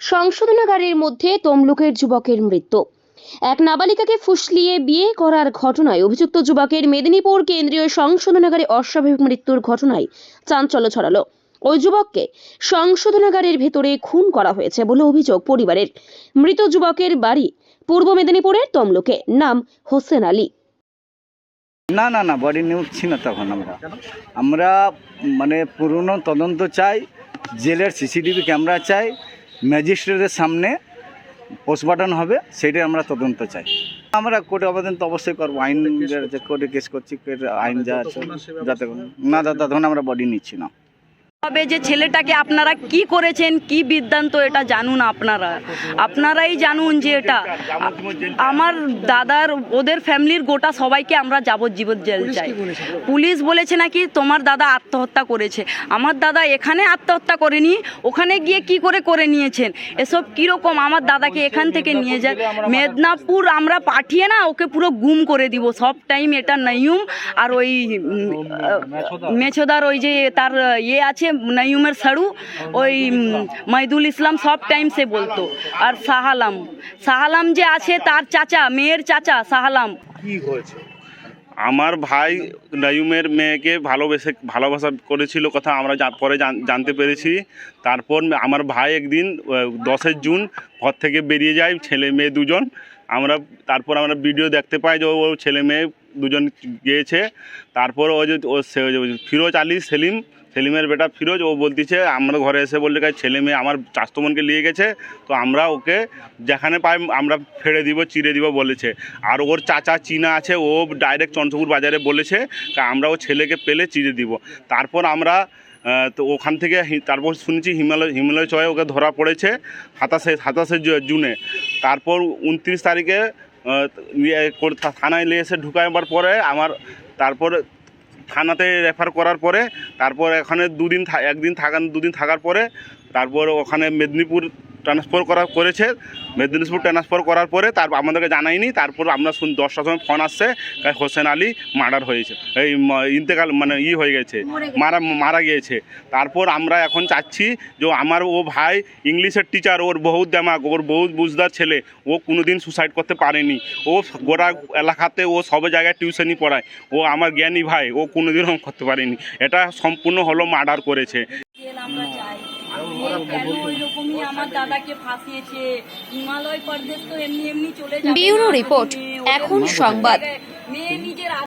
সংশোধনাগারের মধ্যে তমলুকের যুবকের মৃত্যু। এক নাবালিকাকে ফুসলিয়ে বিয়ে করার ঘটনায় অভিযুক্ত যুবকের মেদিনীপুর কেন্দ্রীয় সংশোধনাগারে অস্বাভাবিক মৃত্যুর ঘটনায় চাঞ্চল্য ছড়ালো। ওই যুবককে সংশোধনাগারের ভেতরে খুন করা হয়েছে বলে অভিযোগ পরিবারের। মৃত যুবকের বাড়ি পূর্ব মেদিনীপুরের তমলুকে। নাম হোসেন আলী। না না না, বডি নিউচ্ছি না তখন আমরা। আমরা মানে পুরনো তদন্ত চাই, জেলের সিসিটিভি ক্যামেরা চাই ম্যাজিস্ট্রেটের সামনে পোস্টমর্টম হবে সেটাই আমরা তদন্ত চাই। আমরা কোর্টে আবেদন তো অবশ্যই করব। আইন কোর্টে কেস করছি আইন যা আছে যাতে না দাদা তখন আমরা বডি নিচ্ছি না। হবে যে ছেলেটাকে আপনারা কি করেছেন কি বিদ্যান্ত এটা জানুন আপনারা। আপনারাই জানুন যে এটা আমার দাদার ওদের ফ্যামিলির গোটা সবাইকে আমরা যাবজ্জীবন জেল চাই। পুলিশ বলেছে নাকি তোমার দাদা আত্মহত্যা করেছে। আমার দাদা এখানে আত্মহত্যা করেনি ওখানে গিয়ে কি করে করে নিয়েছেন? এসব কীরকম আমার দাদাকে এখান থেকে নিয়ে যায়? মেদিনীপুর আমরা পাঠিয়ে না ওকে পুরো গুম করে দিব। সব টাইম এটা নয়ুম আর ওই মেছোদার ওই যে তার ইয়ে আছে নয়ুমের সাড়ু ওই মাইদুল ইসলাম সব টাইম সে বলতো। আর সাহালাম। সাহালাম যে আছে তার চাচা, মেয়ের চাচা, সাহালাম। আমার ভাই নায়ুমের মেয়েকে ভালোবেসে, ভালোবাসা করেছিল কথা আমরা পরে জানতে পেরেছি। তারপর আমার ভাই একদিন দশের জুন ঘর থেকে বেরিয়ে যায়, ছেলে মেয়ে দুজন। আমরা, তারপর আমরা ভিডিও দেখতে পাই যে ও ছেলে মেয়ে দুজন গিয়েছে। তারপর ও যে, ফিরোজ আলী সেলিম সেলিমের বেটা ফিরোজ, ও বলতেছে, আমরা ঘরে এসে বললে "কাই ছেলে মেয়ে আমার চাস্তমনকে নিয়ে গেছে, তো আমরা ওকে যেখানে পাই, আমরা ফেড়ে দিব চিড়ে দিব বলেছে। আর ওর চাচা চীনা আছে, ও ডাইরেক্ট চন্দ্রপুর বাজারে বলেছে আমরা ও ছেলেকে পেলে চিড়ে দিব। তারপর আমরা তো ওখান থেকে তারপর শুনেছি হিমালয় হিমালয় চয়ে ওকে ধরা পড়েছে সাতাশে সাতাশে জুনে। তারপর উনত্রিশ তারিখে থানায় নিয়ে এসে ঢুকাইবার পরে আমার, তারপর থানাতে রেফার করার পরে তারপর এখানে দুদিন একদিন থাকার দুদিন থাকার পরে তারপর ওখানে মেদিনীপুর ট্রান্সফার করা করেছে মেদিনীপুর ট্রান্সফার করার পরে তারপর আমাদেরকে জানায়নি তারপর আমরা শুন দশটার সময় ফোন আসছে হোসেন আলী মার্ডার হয়েছে। এই ইন্তেকাল মানে ই হয়ে গেছে মারা মারা গিয়েছে। তারপর আমরা এখন চাচ্ছি যে আমার ও ভাই ইংলিশের টিচার ওর বহুত দেমাক ওর বহুত বুঝদার ছেলে ও কোনোদিন সুসাইড করতে পারেনি। ও গোটা এলাকাতে ও সব জায়গায় টিউশনই পড়ায়। ও আমার জ্ঞানী ভাই ও কোনোদিন ওরকম করতে পারেনি। এটা সম্পূর্ণ হলো মার্ডার করেছে। কেন ওইরকমই আমার দাদাকে ফাঁসিয়েছে হিমালয় প্রদেশ তো এমনি এমনি চলে যাবে ব্যুরো রিপোর্ট, এখন সংবাদ। মেয়ে নিজের